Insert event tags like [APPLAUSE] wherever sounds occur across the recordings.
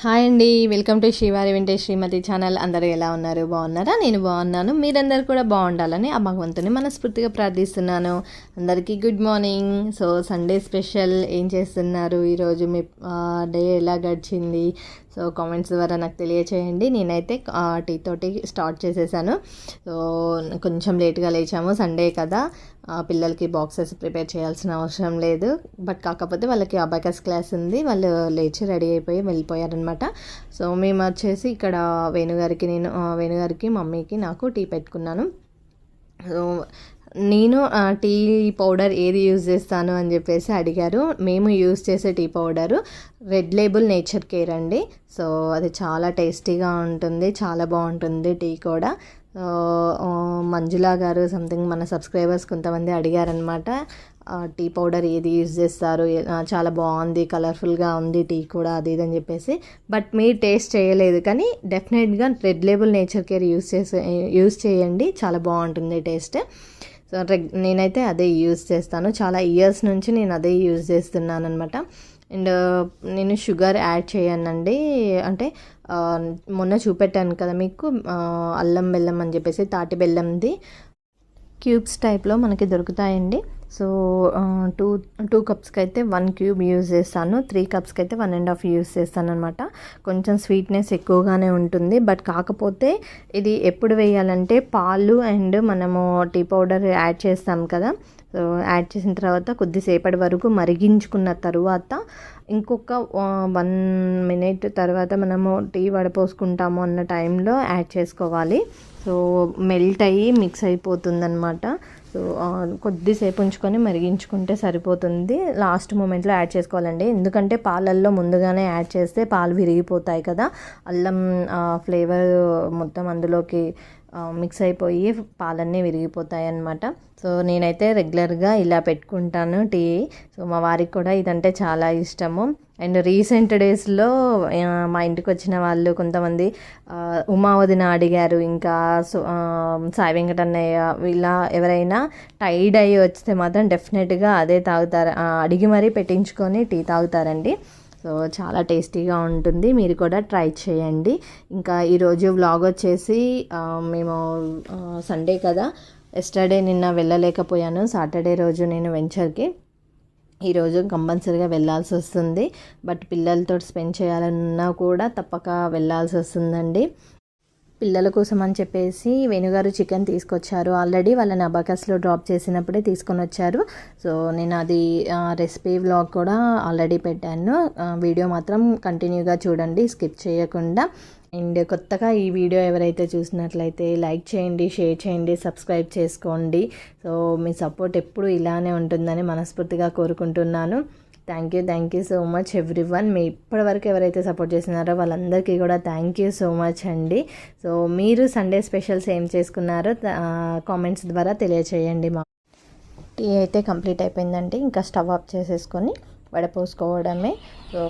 Hi అండి. Welcome to శ్రీవారి వెంటే శ్రీమతి ఛానల్. అందరూ ఎలా ఉన్నారు? బాగున్నారా? నేను బాగున్నాను. మీరందరూ కూడా బాగుండాలని ఆ భగవంతుని మనస్ఫూర్తిగా ప్రార్థిస్తున్నాను. అందరికీ good morning. So Sunday special ఏం చేస్తున్నారు? ఈరోజు మీ డే ఎలా గడిచింది? సో కామెంట్స్ ద్వారా నాకు తెలియచేయండి. నేనైతే టీ తోటి స్టార్ట్ చేసేసాను. సో కొంచెం లేట్గా లేచాము. సండే కదా. పిల్లలకి బాక్సెస్ ప్రిపేర్ చేయాల్సిన అవసరం లేదు. బట్ కాకపోతే వాళ్ళకి అబాకస్ క్లాస్ ఉంది. వాళ్ళు లేచి రెడీ అయిపోయి వెళ్ళిపోయారనమాట సో మేము వచ్చేసి ఇక్కడ వేణుగారికి నేను వేణుగారికి మమ్మీకి నాకు టీ పెట్టుకున్నాను. నేను టీ పౌడర్ ఏది యూజ్ చేస్తాను అని చెప్పేసి అడిగారు. మేము యూజ్ చేసే tea powder red label nature care అండి. సో అది చాలా టేస్టీగా ఉంటుంది చాలా బాగుంటుంది టీ కూడా. మంజులా గారు సంథింగ్ మన సబ్స్క్రైబర్స్ కొంతమంది అడిగారనమాట టీ పౌడర్ ఏది యూజ్ చేస్తారు చాలా బాగుంది కలర్ఫుల్గా ఉంది టీ కూడా అది ఇది అని చెప్పేసి. బట్ మీరు టేస్ట్ చేయలేదు కానీ డెఫినెట్గా red label nature care use చేసే యూజ్ చేయండి చాలా బాగుంటుంది టేస్ట్. సో నేనైతే అదే యూజ్ చేస్తాను. చాలా ఇయర్స్ నుంచి నేను అదే యూజ్ చేస్తున్నాను అనమాట అండ్ నేను షుగర్ యాడ్ చేయనండి. అంటే మొన్న చూపెట్టాను కదా మీకు అల్లం బెల్లం అని చెప్పేసి తాటి బెల్లంది క్యూబ్స్ టైప్లో మనకి దొరుకుతాయండి. సో టూ టూ కప్స్కి అయితే వన్ క్యూబ్ యూజ్ చేస్తాను. త్రీ కప్స్కి అయితే వన్ అండ్ హాఫ్ యూజ్ చేస్తాను అనమాట కొంచెం స్వీట్నెస్ ఎక్కువగానే ఉంటుంది. బట్ కాకపోతే ఇది ఎప్పుడు వేయాలంటే పాలు అండ్ మనము టీ పౌడర్ యాడ్ చేస్తాం కదా. సో యాడ్ చేసిన తర్వాత కొద్దిసేపటి వరకు మరిగించుకున్న తర్వాత ఇంకొక వన్ మినిట్ తర్వాత మనము టీ వడపోసుకుంటాము అన్న టైంలో యాడ్ చేసుకోవాలి. సో మెల్ట్ అయ్యి మిక్స్ అయిపోతుందన్నమాట. సో కొద్దిసేపు ఉంచుకొని మరిగించుకుంటే సరిపోతుంది. లాస్ట్ మూమెంట్లో యాడ్ చేసుకోవాలండి. ఎందుకంటే పాలల్లో ముందుగానే యాడ్ చేస్తే పాలు విరిగిపోతాయి కదా. అల్లం ఫ్లేవర్ మొత్తం అందులోకి మిక్స్ అయిపోయి పాలన్నీ విరిగిపోతాయి అన్నమాట సో నేనైతే రెగ్యులర్గా ఇలా పెట్టుకుంటాను టీ. సో మా వారికి కూడా ఇదంటే చాలా ఇష్టము. అండ్ రీసెంట్ డేస్లో మా ఇంటికి వచ్చిన వాళ్ళు కొంతమంది ఉమావదిన అడిగారు. ఇంకా సాయి వెంకటన్నయ్య ఇలా ఎవరైనా టైడ్ అయ్యి వస్తే మాత్రం డెఫినెట్గా అదే తాగుతారు. అడిగి మరీ పెట్టించుకొని టీ తాగుతారండి. సో చాలా టేస్టీగా ఉంటుంది. మీరు కూడా ట్రై చేయండి. ఇంకా ఈరోజు వ్లాగ్ వచ్చేసి మేము సండే కదా. ఎస్టర్డే నిన్న వెళ్ళలేకపోయాను. సాటర్డే రోజు నేను వెంచర్కి ఈరోజు కంపల్సరీగా వెళ్ళాల్సి వస్తుంది. బట్ పిల్లలతో స్పెండ్ చేయాలన్నా కూడా తప్పక వెళ్ళాల్సి వస్తుందండి. పిల్లల కోసం అని చెప్పేసి వేణుగారు చికెన్ తీసుకొచ్చారు. ఆల్రెడీ వాళ్ళని అబాకస్లో డ్రాప్ చేసినప్పుడే తీసుకొని వచ్చారు. సో నేను అది రెసిపీ వ్లాగ్ కూడా ఆల్రెడీ పెట్టాను. వీడియో మాత్రం కంటిన్యూగా చూడండి స్కిప్ చేయకుండా. అండ్ కొత్తగా ఈ వీడియో ఎవరైతే చూసినట్లయితే లైక్ చేయండి షేర్ చేయండి సబ్స్క్రైబ్ చేసుకోండి. సో మీ సపోర్ట్ ఎప్పుడు ఇలానే ఉంటుందని మనస్ఫూర్తిగా కోరుకుంటున్నాను. Thank you thank you so much everyone మీ ఇప్పటివరకు ఎవరైతే సపోర్ట్ చేస్తున్నారో వాళ్ళందరికీ కూడా థ్యాంక్ యూ సో మచ్ అండి. సో మీరు సండే స్పెషల్స్ ఏం చేసుకున్నారో కామెంట్స్ ద్వారా తెలియచేయండి మా టీ అయితే కంప్లీట్ అయిపోయిందండి. ఇంకా స్టవ్ ఆఫ్ చేసేసుకొని వడపోసుకోవడమే సో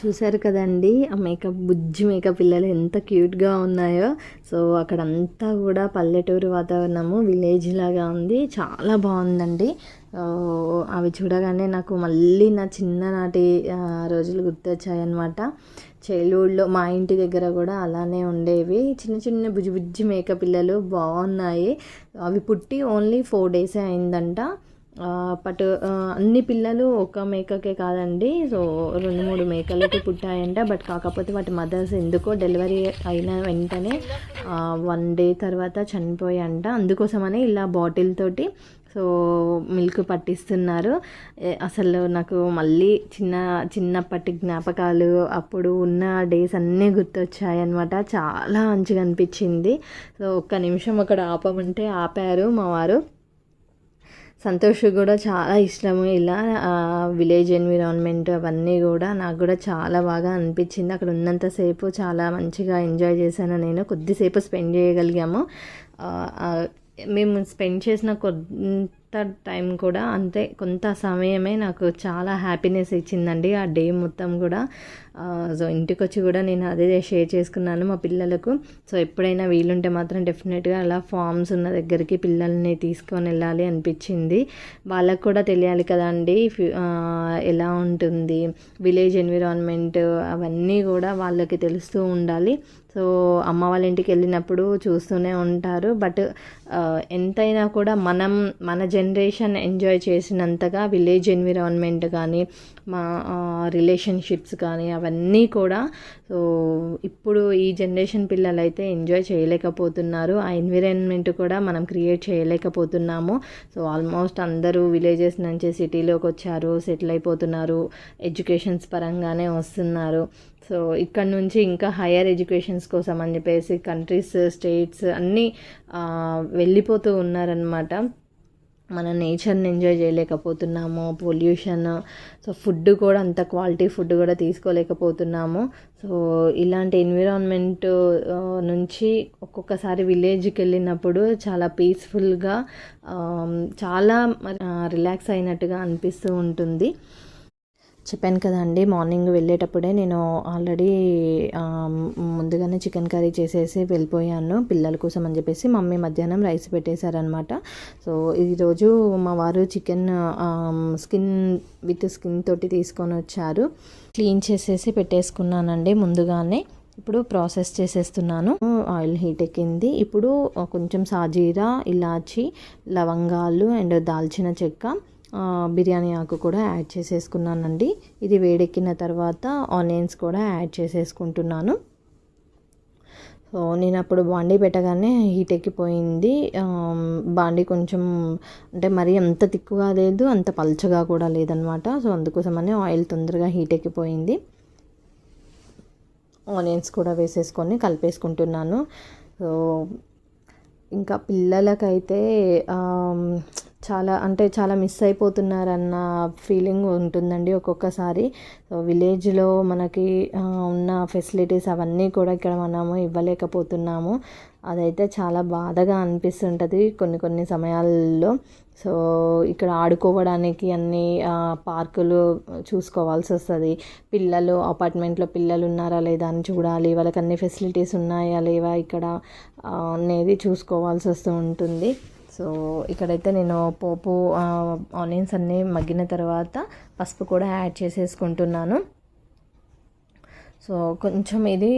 చూశారు కదండి. ఆ మేకప్ బుజ్జి మేకప్ పిల్లలు ఎంత క్యూట్గా ఉన్నాయో. సో అక్కడంతా కూడా పల్లెటూరు వాతావరణము విలేజ్ లాగా ఉంది. చాలా బాగుందండి. అవి చూడగానే నాకు మళ్ళీ నా చిన్ననాటి రోజులు గుర్తొచ్చాయన్నమాట. చైల్డ్హుడ్లో మా ఇంటి దగ్గర కూడా అలానే ఉండేవి. చిన్న చిన్న బుజ్జి బుజ్జి మేక పిల్లలు బాగున్నాయి. అవి పుట్టి ఓన్లీ ఫోర్ డేసే అయిందంట. బట్ అన్ని పిల్లలు ఒక మేకకే కాదండి. సో రెండు మూడు మేకలకి పుట్టాయంట. బట్ కాకపోతే వాటి మదర్స్ ఎందుకో డెలివరీ అయిన వెంటనే వన్ డే తర్వాత చనిపోయాంట. అందుకోసమనే ఇలా బాటిల్ తోటి సో మిల్క్ పట్టిస్తున్నారు. అసలు నాకు మళ్ళీ చిన్న చిన్నప్పటి జ్ఞాపకాలు అప్పుడు ఉన్న డేస్ అన్నీ గుర్తొచ్చాయన్నమాట. చాలా మంచిగా అనిపించింది. సో ఒక్క నిమిషం అక్కడ ఆపమంటే ఆపారు మా వారు. సంతోష్ కూడా చాలా ఇష్టము. ఇలా విలేజ్ ఎన్విరాన్మెంట్ అవన్నీ కూడా నాకు కూడా చాలా బాగా అనిపించింది. అక్కడ ఉన్నంతసేపు చాలా మంచిగా ఎంజాయ్ చేశాను. నేను కొద్దిసేపు స్పెండ్ చేయగలిగాము. మేము స్పెండ్ చేసిన కొంత టైం కూడా అంతే కొంత సమయమే నాకు చాలా హ్యాపీనెస్ ఇచ్చిందండి. ఆ డే మొత్తం కూడా. సో ఇంటికి వచ్చి కూడా నేను అదే షేర్ చేసుకున్నాను మా పిల్లలకు. సో ఎప్పుడైనా వీలుంటే మాత్రం డెఫినెట్గా అలా ఫామ్స్ ఉన్న దగ్గరికి పిల్లల్ని తీసుకొని వెళ్ళాలి అనిపించింది. వాళ్ళకు కూడా తెలియాలి కదండి ఎలా ఉంటుంది విలేజ్ ఎన్విరాన్మెంట్ అవన్నీ కూడా వాళ్ళకి తెలుస్తూ ఉండాలి. సో అమ్మ వాళ్ళ ఇంటికి వెళ్ళినప్పుడు చూస్తూనే ఉంటారు. బట్ ఎంతైనా కూడా మనం మన జనరేషన్ ఎంజాయ్ చేసినంతగా విలేజ్ ఎన్విరాన్మెంట్ కానీ మా రిలేషన్షిప్స్ కానీ అవన్నీ కూడా. సో ఇప్పుడు ఈ జనరేషన్ పిల్లలు అయితే ఎంజాయ్ చేయలేకపోతున్నారు. ఆ ఎన్విరాన్మెంట్ కూడా మనం క్రియేట్ చేయలేకపోతున్నాము. సో ఆల్మోస్ట్ అందరూ విలేజెస్ నుంచి సిటీలోకి వచ్చారు సెటిల్ అయిపోతున్నారు ఎడ్యుకేషన్స్ పరంగానే వస్తున్నారు. సో ఇక్కడ నుంచి ఇంకా హయ్యర్ ఎడ్యుకేషన్స్ కోసం అని చెప్పేసి కంట్రీస్ స్టేట్స్ అన్నీ వెళ్ళిపోతూ ఉన్నారనమాట మన నేచర్ని ఎంజాయ్ చేయలేకపోతున్నాము పొల్యూషన్ సో ఫుడ్ కూడా అంత క్వాలిటీ ఫుడ్ కూడా తీసుకోలేకపోతున్నాము. సో ఇలాంటి ఎన్విరాన్మెంట్ నుంచి ఒక్కొక్కసారి విలేజ్కి వెళ్ళినప్పుడు చాలా పీస్ఫుల్గా చాలా రిలాక్స్ అయినట్టుగా అనిపిస్తూ ఉంటుంది. చెప్పాను కదండి మార్నింగ్ వెళ్ళేటప్పుడే నేను ఆల్రెడీ ముందుగానే చికెన్ కర్రీ చేసేసి వెళ్ళిపోయాను పిల్లల కోసం అని చెప్పేసి మమ్మీ మధ్యాహ్నం రైస్ పెట్టేశారనమాట సో ఈరోజు మా వారు చికెన్ స్కిన్ విత్ స్కిన్ తోటి తీసుకొని వచ్చారు. క్లీన్ చేసేసి పెట్టేసుకున్నానండి ముందుగానే. ఇప్పుడు ప్రాసెస్ చేసేస్తున్నాను. ఆయిల్ హీట్ ఎక్కింది. ఇప్పుడు కొంచెం సాజీరా ఇలాచి లవంగాలు అండ్ దాల్చిన చెక్క. బిర్యానీ ఆకు కూడా యాడ్ చేసేసుకున్నానండి. ఇది వేడెక్కిన తర్వాత ఆనియన్స్ కూడా యాడ్ చేసేసుకుంటున్నాను. సో నేను అప్పుడు బాండీ పెట్టగానే హీట్ ఎక్కిపోయింది. బాండీ కొంచెం అంటే మరీ అంత తిక్కుగా లేదు అంత పల్చగా కూడా లేదనమాట. సో అందుకోసమనే ఆయిల్ తొందరగా హీట్ ఎక్కిపోయింది. ఆనియన్స్ కూడా వేసేసుకొని కలిపేసుకుంటున్నాను. సో ఇంకా పిల్లలకైతే చాలా అంటే చాలా మిస్ అయిపోతున్నారన్న ఫీలింగ్ ఉంటుందండి ఒక్కొక్కసారి. విలేజ్లో మనకి ఉన్న ఫెసిలిటీస్ అవన్నీ కూడా ఇక్కడ మనము ఇవ్వలేకపోతున్నాము. అదైతే చాలా బాధగా అనిపిస్తుంటుంది కొన్ని కొన్ని సమయాల్లో. సో ఇక్కడ ఆడుకోవడానికి అన్ని పార్కులు చూసుకోవాల్సి వస్తుంది. పిల్లలు అపార్ట్మెంట్లో పిల్లలు ఉన్నారా లేదా అని చూడాలి. వాళ్ళకి అన్ని ఫెసిలిటీస్ ఉన్నాయా లేవా ఇక్కడ అనేది చూసుకోవాల్సి వస్తూ ఉంటుంది. సో ఇక్కడైతే నేను పోపు ఆనియన్స్ అన్నీ మగ్గిన తర్వాత పసుపు కూడా యాడ్ చేసేసుకుంటున్నాను. సో కొంచెం ఇది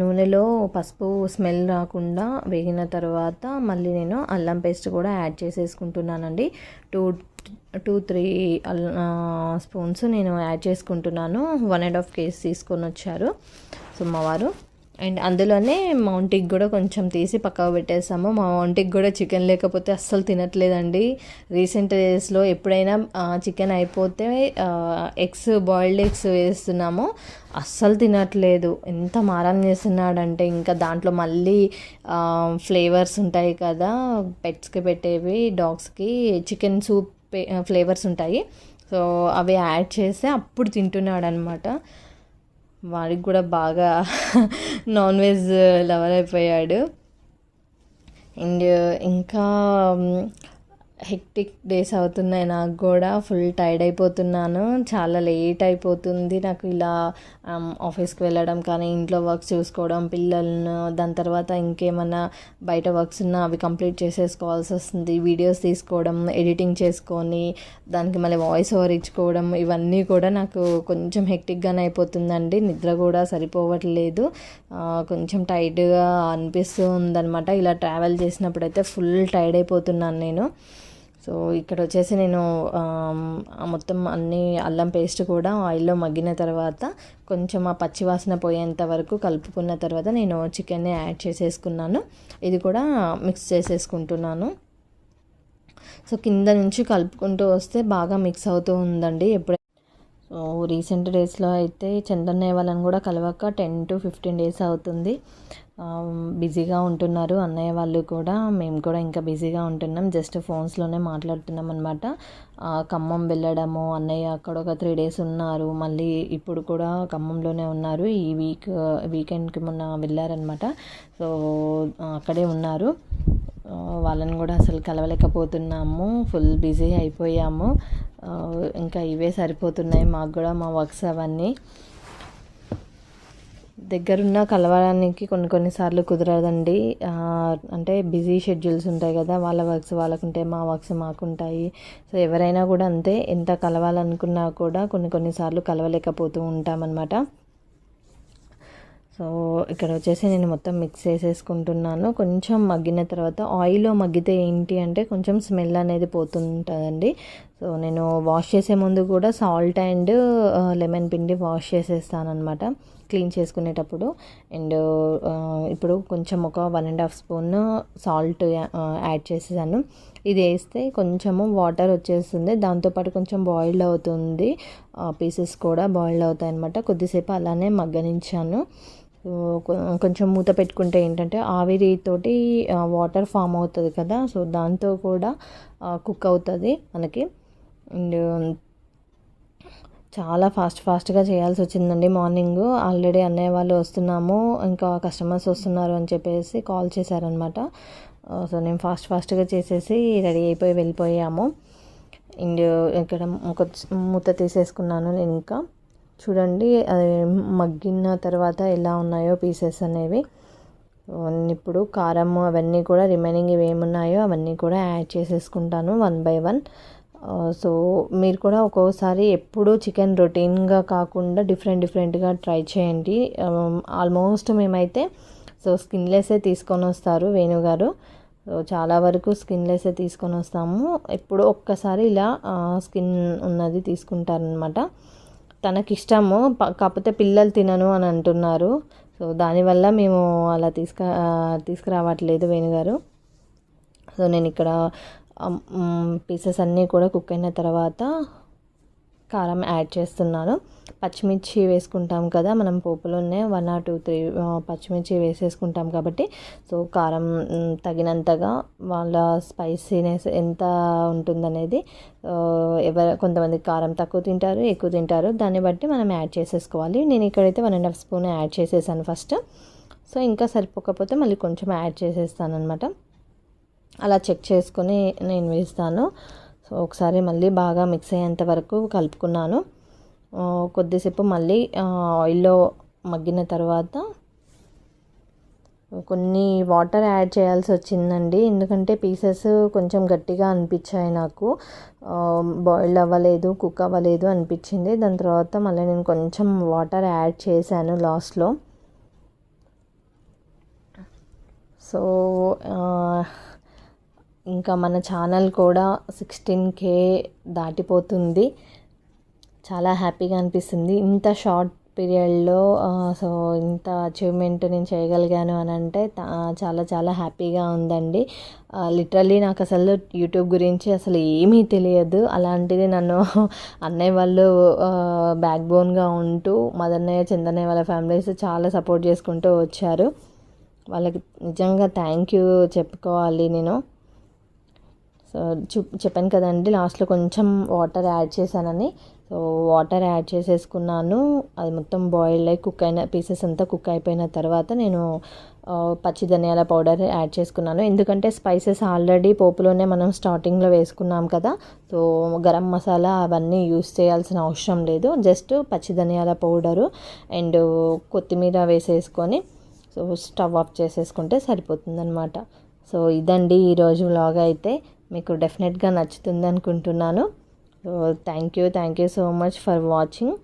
నూనెలో పసుపు స్మెల్ రాకుండా వేగిన తర్వాత మళ్ళీ నేను అల్లం పేస్ట్ కూడా యాడ్ చేసేసుకుంటున్నానండి. టూ టూ త్రీ స్పూన్స్ నేను యాడ్ చేసుకుంటున్నాను. వన్ అండ్ హాఫ్ కేజీ తీసుకొని వచ్చారు. సో మా వారు అండ్ అందులోనే మా ఒంటికి కూడా కొంచెం తీసి పక్కకు పెట్టేసాము. మా ఒంటికి కూడా చికెన్ లేకపోతే అస్సలు తినట్లేదండి. రీసెంట్ డేస్లో ఎప్పుడైనా చికెన్ అయిపోతే ఎగ్స్ బాయిల్డ్ ఎగ్స్ వేస్తున్నాము. అస్సలు తినట్లేదు. ఎంత మారం చేస్తున్నాడంటే ఇంకా దాంట్లో మళ్ళీ ఫ్లేవర్స్ ఉంటాయి కదా పెట్స్కి పెట్టేవి డాగ్స్కి చికెన్ సూప్ ఫ్లేవర్స్ ఉంటాయి. సో అవి యాడ్ చేస్తే అప్పుడు తింటున్నాడు అనమాట వాడికి కూడా బాగా నాన్ వెజ్ లవర్ అయిపోయాడు. అండ్ uh, ఇంకా um, హెక్టిక్ డేస్ అవుతున్నాయి. నాకు కూడా ఫుల్ టైర్డ్ అయిపోతున్నాను. చాలా లేట్ అయిపోతుంది. నాకు ఇలా um, ఆఫీస్కి వెళ్ళడం కానీ ఇంట్లో వర్క్స్ చూసుకోవడం పిల్లలను దాని తర్వాత ఇంకేమన్నా బయట వర్క్స్ ఉన్నా అవి కంప్లీట్ చేసేసుకోవాల్సి వస్తుంది. వీడియోస్ తీసుకోవడం ఎడిటింగ్ చేసుకొని దానికి మళ్ళీ వాయిస్ ఓవర్ ఇచ్చుకోవడం ఇవన్నీ కూడా నాకు కొంచెం హెక్టిక్గానే అయిపోతుందండి. నిద్ర కూడా సరిపోవట్లేదు. కొంచెం టైట్గా అనిపిస్తూ ఉందనమాట ఇలా ట్రావెల్ చేసినప్పుడు అయితే ఫుల్ టైర్డ్ అయిపోతున్నాను నేను. సో ఇక్కడ వచ్చేసి నేను మొత్తం అన్ని అల్లం పేస్ట్ కూడా ఆయిల్లో మగ్గిన తర్వాత కొంచెం ఆ పచ్చివాసన పోయేంత వరకు కలుపుకున్న తర్వాత నేను చికెన్ని యాడ్ చేసేసుకున్నాను. ఇది కూడా మిక్స్ చేసేసుకుంటున్నాను. సో కింద నుంచి కలుపుకుంటూ వస్తే బాగా మిక్స్ అవుతూ ఉందండి. ఎప్పుడైతే రీసెంట్ డేస్లో అయితే చందన్నయ్య వాళ్ళని కూడా కలవక టెన్ టు ఫిఫ్టీన్ డేస్ అవుతుంది. బిజీగా ఉంటున్నారు అన్నయ్య వాళ్ళు కూడా. మేము కూడా ఇంకా బిజీగా ఉంటున్నాం. జస్ట్ ఫోన్స్లోనే మాట్లాడుతున్నాం అనమాట ఖమ్మం వెళ్ళడము అన్నయ్య అక్కడ ఒక త్రీ డేస్ ఉన్నారు. మళ్ళీ ఇప్పుడు కూడా ఖమ్మంలోనే ఉన్నారు. ఈ వీక్ వీకెండ్కి మొన్న వెళ్ళారనమాట సో అక్కడే ఉన్నారు. వాళ్ళని కూడా అసలు కలవలేకపోతున్నాము. ఫుల్ బిజీ అయిపోయాము. ఇంకా ఇవే సరిపోతున్నాయి మాకు కూడా మా వర్క్స్ అవన్నీ. దగ్గరున్న కలవడానికి కొన్ని కొన్నిసార్లు కుదరదండి. అంటే బిజీ షెడ్యూల్స్ ఉంటాయి కదా వాళ్ళ వర్క్స్ వాళ్ళకుంటాయి మా వర్క్స్ మాకుంటాయి. సో ఎవరైనా కూడా అంతే ఎంత కలవాలనుకున్నా కూడా కొన్ని కొన్నిసార్లు కలవలేకపోతూ ఉంటామన్నమాట. సో ఇక్కడ వచ్చేసి నేను మొత్తం మిక్స్ చేసేసుకుంటున్నాను. కొంచెం మగ్గిన తర్వాత ఆయిల్లో మగ్గితే ఏంటి అంటే కొంచెం స్మెల్ అనేది పోతుంటుందండి. సో నేను వాష్ చేసే ముందు కూడా సాల్ట్ అండ్ లెమన్ పిండి వాష్ చేసేస్తానమాట క్లీన్ చేసుకునేటప్పుడు. అండ్ ఇప్పుడు కొంచెం ఒక one and half spoon salt add చేసేసాను. ఇది వేస్తే కొంచెము వాటర్ వచ్చేస్తుంది. దాంతోపాటు కొంచెం బాయిల్డ్ అవుతుంది. పీసెస్ కూడా బాయిల్డ్ అవుతాయి అనమాట కొద్దిసేపు అలానే మగ్గనించాను. కొంచెం మూత పెట్టుకుంటే ఏంటంటే ఆవిరితోటి వాటర్ ఫామ్ అవుతుంది కదా సో దాంతో కూడా కుక్ అవుతుంది మనకి. అండ్ చాలా ఫాస్ట్ ఫాస్ట్గా చేయాల్సి వచ్చిందండి మార్నింగ్. ఆల్రెడీ అన్నయ్య వాళ్ళు వస్తున్నాము ఇంకా కస్టమర్స్ వస్తున్నారు అని చెప్పేసి కాల్ చేశారనమాట. సో నేను ఫాస్ట్ ఫాస్ట్గా చేసేసి రెడీ అయిపోయి వెళ్ళిపోయాము. అండ్ ఇక్కడ ఒక మూత తీసేసుకున్నాను నేను ఇంకా. చూడండి అది మగ్గిన తర్వాత ఎలా ఉన్నాయో పీసెస్ అనేవి. ఇప్పుడు కారం అవన్నీ కూడా రిమైనింగ్ ఇవి ఏమున్నాయో అవన్నీ కూడా యాడ్ చేసేసుకుంటాను వన్ బై వన్. సో మీరు కూడా ఒక్కోసారి ఎప్పుడూ చికెన్ రొటీన్గా కాకుండా డిఫరెంట్ డిఫరెంట్గా ట్రై చేయండి. ఆల్మోస్ట్ మేమైతే సో స్కిన్లెస్సే తీసుకొని వస్తారు వేణుగారు సో చాలా వరకు స్కిన్లెస్సే తీసుకొని వస్తాము. ఎప్పుడు ఒక్కసారి ఇలా స్కిన్ ఉన్నది తీసుకుంటారనమాట తనకి ఇష్టము కాకపోతే పిల్లలు తినను అని అంటున్నారు. సో దానివల్ల మేము అలా తీసుక తీసుకురావట్లేదు వేణుగారు సో నేను ఇక్కడ పీసెస్ అన్నీ కూడా కుక్ అయిన తర్వాత కారం యాడ్ చేస్తున్నాను. పచ్చిమిర్చి వేసుకుంటాం కదా మనం పోపులోనే వన్ ఆర్ టూ త్రీ పచ్చిమిర్చి వేసేసుకుంటాం కాబట్టి. సో కారం తగినంతగా వాళ్ళ స్పైసీనెస్ ఎంత ఉంటుందనేది ఎవరు కొంతమంది కారం తక్కువ తింటారు ఎక్కువ తింటారు. దాన్ని బట్టి మనం యాడ్ చేసేసుకోవాలి. నేను ఇక్కడైతే one and half spoon add చేసేసాను ఫస్ట్ సో ఇంకా సరిపోకపోతే మళ్ళీ కొంచెం యాడ్ చేసేస్తాను అనమాట అలా చెక్ చేసుకొని నేను వేస్తాను. సో ఒకసారి మళ్ళీ బాగా మిక్స్ అయ్యేంత వరకు కలుపుకున్నాను. కొద్దిసేపు మళ్ళీ ఆయిల్లో మగ్గిన తర్వాత కొన్ని వాటర్ యాడ్ చేయాల్సి వచ్చిందండి. ఎందుకంటే పీసెస్ కొంచెం గట్టిగా అనిపించాయి నాకు. బాయిల్ అవ్వలేదు కుక్ అవ్వలేదు అనిపించింది. దాని తర్వాత మళ్ళీ నేను కొంచెం వాటర్ యాడ్ చేశాను లాస్ట్లో. సో ఇంకా మన ఛానల్ కూడా సిక్స్టీన్ కే దాటిపోతుంది. చాలా హ్యాపీగా అనిపిస్తుంది. ఇంత షార్ట్ పీరియడ్లో సో ఇంత అచీవ్మెంట్ నేను చేయగలిగాను అని అంటే చాలా చాలా హ్యాపీగా ఉందండి. లిటరలీ నాకు అసలు యూట్యూబ్ గురించి అసలు ఏమీ తెలియదు. అలాంటిది నన్ను [LAUGHS] అన్నయ్య వాళ్ళు బ్యాక్ బోన్గా ఉంటూ మదన్నయ్య చందన్నయ్య వాళ్ళ ఫ్యామిలీస్ చాలా సపోర్ట్ చేసుకుంటూ వచ్చారు. వాళ్ళకి నిజంగా థ్యాంక్ యూ చెప్పుకోవాలి నేను. చూ చెప్పాను కదండి లాస్ట్లో కొంచెం వాటర్ యాడ్ చేశానని. సో వాటర్ యాడ్ చేసేసుకున్నాను. అది మొత్తం బాయిల్ అయి కుక్ అయిన పీసెస్ అంతా కుక్ అయిపోయిన తర్వాత నేను పచ్చి ధనియాల పౌడర్ యాడ్ చేసుకున్నాను. ఎందుకంటే స్పైసెస్ ఆల్రెడీ పోపులోనే మనం స్టార్టింగ్లో వేసుకున్నాం కదా. సో గరం మసాలా అవన్నీ యూస్ చేయాల్సిన అవసరం లేదు. జస్ట్ పచ్చి ధనియాల పౌడరు అండ్ కొత్తిమీర వేసేసుకొని సో స్టవ్ ఆఫ్ చేసేసుకుంటే సరిపోతుందనమాట సో ఇదండి ఈరోజు వ్లాగ్ అయితే. మీకు డెఫినెట్గా నచ్చుతుంది అనుకుంటున్నాను. Thank you thank you so much for watching